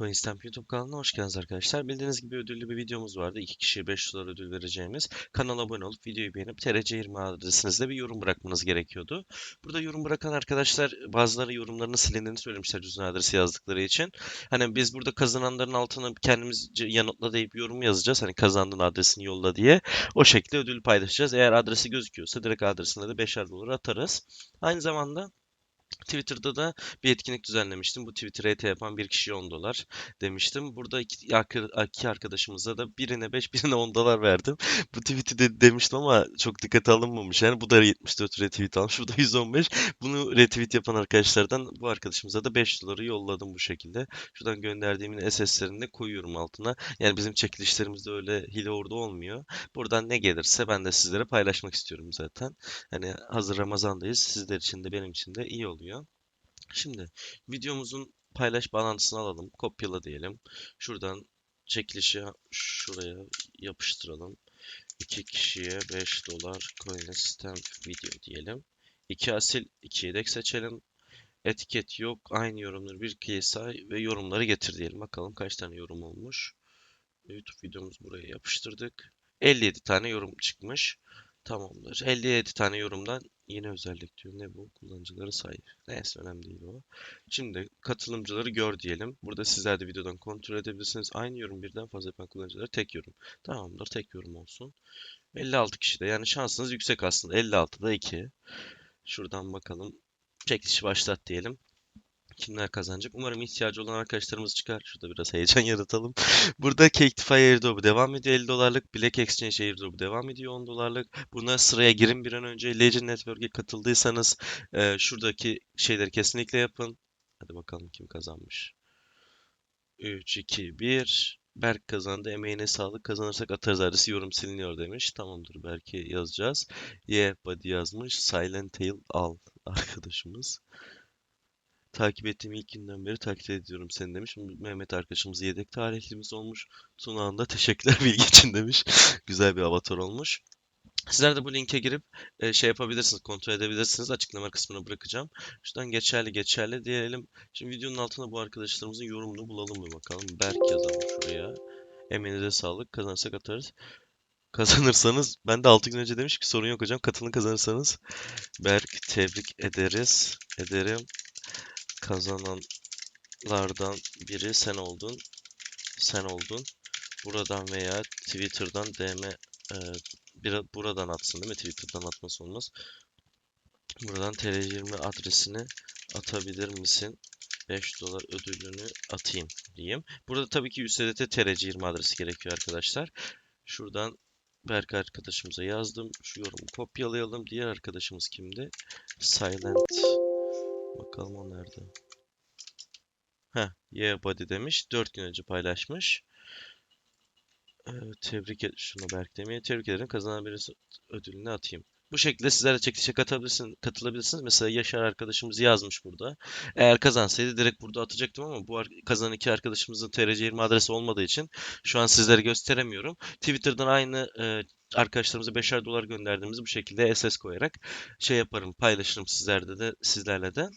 CoinStamp YouTube kanalına hoş geldiniz arkadaşlar. Bildiğiniz gibi ödüllü bir videomuz vardı. İki kişiye 5 dolar ödül vereceğimiz. Kanala abone olup videoyu beğenip TRC20 adresinizde bir yorum bırakmanız gerekiyordu. Burada yorum bırakan arkadaşlar bazıları yorumlarını silindiğini söylemişler cüzdan adresi yazdıkları için. Hani biz burada kazananların altına kendimizce yanıtla deyip yorum yazacağız. Hani kazandığın adresini yolla diye. O şekilde ödül paylaşacağız. Eğer adresi gözüküyorsa direkt adresine de 5'er dolar atarız. Aynı zamanda Twitter'da da bir etkinlik düzenlemiştim. Bu Twitter RT yapan bir kişiye 10 dolar demiştim. Burada iki, iki arkadaşımıza da birine 5 birine 10 dolar verdim. Bu tweet'i de demiştim ama çok dikkate alınmamış. Yani bu da 74 retweet almış. Bu da 115. Bunu retweet yapan arkadaşlardan bu arkadaşımıza da 5 doları yolladım bu şekilde. Şuradan gönderdiğimin SS'lerini de koyuyorum altına. Yani bizim çekilişlerimizde öyle hile orada olmuyor. Buradan ne gelirse ben de sizlere paylaşmak istiyorum zaten. Hani hazır Ramazan'dayız. Sizler için de benim için de iyi oluyor. Şimdi videomuzun paylaş bağlantısını alalım. Kopyala diyelim. Şuradan çekilişi şuraya yapıştıralım. İki kişiye 5 dolar coin stamp video diyelim. İki asil, iki yedek seçelim. Etiket yok. Aynı yorumları bir kişiye say ve yorumları getir diyelim. Bakalım kaç tane yorum olmuş. YouTube videomuz buraya yapıştırdık. 57 tane yorum çıkmış. Tamamdır. 57 tane yorumdan yine özellik diyor. Ne bu? Kullanıcıları say. Neyse önemli değil o. Şimdi katılımcıları gör diyelim. Burada sizler de videodan kontrol edebilirsiniz. Aynı yorum birden fazla yapan kullanıcıları tek yorum. Tamamdır. Tek yorum olsun. 56 kişi de. Yani şansınız yüksek aslında. 56'da 2. Şuradan bakalım. Çekilişi başlat diyelim. Kimler kazanacak? Umarım ihtiyacı olan arkadaşlarımız çıkar. Şurada biraz heyecan yaratalım. Burada Caketify airdrop'u devam ediyor 50 dolarlık. Black Exchange airdrop'u devam ediyor 10 dolarlık. Buna sıraya girin bir an önce. Legend Network'e katıldıysanız e, şuradaki şeyleri kesinlikle yapın. Hadi bakalım kim kazanmış. 3, 2, 1. Berk kazandı. Emeğine sağlık. Kazanırsak atarız adresi yorum siliniyor demiş. Tamamdır Berk'e yazacağız. Yeah buddy yazmış. Silent Tail al arkadaşımız. Takip ettiğim ilk günden beri takip ediyorum seni demiş. Mehmet arkadaşımız yedek tarihlimiz olmuş. Tunağan da teşekkürler bilgi için demiş. Güzel bir avatar olmuş. Sizler de bu linke girip e, şey yapabilirsiniz, kontrol edebilirsiniz. Açıklama kısmına bırakacağım. Şuradan geçerli geçerli diyelim. Şimdi videonun altına bu arkadaşlarımızın yorumunu bulalım bir bakalım. Berk yazalım şuraya. Emeğinize sağlık. Kazanırsak atarız. Kazanırsanız ben de 6 gün önce demiş ki sorun yok hocam. Katılın kazanırsanız. Berk tebrik ederiz. Ederim kazananlardan biri sen oldun. Sen oldun. Buradan veya Twitter'dan DM e, bir, buradan atsın değil mi? Twitter'dan atması olmaz. Buradan TR20 adresini atabilir misin? 5 dolar ödülünü atayım diyeyim. Burada tabii ki USDT TRC20 adresi gerekiyor arkadaşlar. Şuradan Berk arkadaşımıza yazdım. Şu yorumu kopyalayalım. Diğer arkadaşımız kimdi? Silent. Bakalım o nerede? Heh, yeah buddy demiş. 4 gün önce paylaşmış. Ee, tebrik et şunu Berk demeye tebrik ederim. Kazanan birisi ödülünü atayım. Bu şekilde sizler de çekilişe katılabilirsiniz, katılabilirsiniz. Mesela Yaşar arkadaşımız yazmış burada. Eğer kazansaydı direkt burada atacaktım ama bu kazanan iki arkadaşımızın TRC20 adresi olmadığı için şu an sizlere gösteremiyorum. Twitter'dan aynı e, arkadaşlarımıza 5'er dolar gönderdiğimizi bu şekilde SS koyarak şey yaparım, paylaşırım sizlerde de sizlerle de.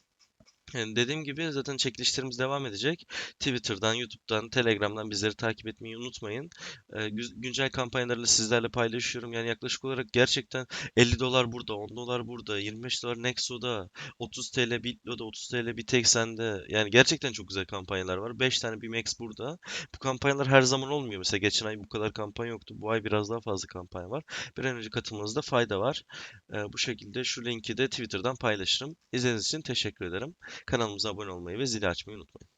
Yani dediğim gibi zaten çekilişlerimiz devam edecek. Twitter'dan, YouTube'dan, Telegram'dan bizleri takip etmeyi unutmayın. Ee, gü- güncel kampanyalarla sizlerle paylaşıyorum. Yani yaklaşık olarak gerçekten 50 dolar burada, 10 dolar burada, 25 dolar Nexo'da, 30 TL Bitlo'da, 30 TL Bitexen'de. Yani gerçekten çok güzel kampanyalar var. 5 tane BMX burada. Bu kampanyalar her zaman olmuyor. Mesela geçen ay bu kadar kampanya yoktu. Bu ay biraz daha fazla kampanya var. Bir an önce katılmanızda fayda var. Ee, bu şekilde şu linki de Twitter'dan paylaşırım. İzlediğiniz için teşekkür ederim. Kanalımıza abone olmayı ve zili açmayı unutmayın.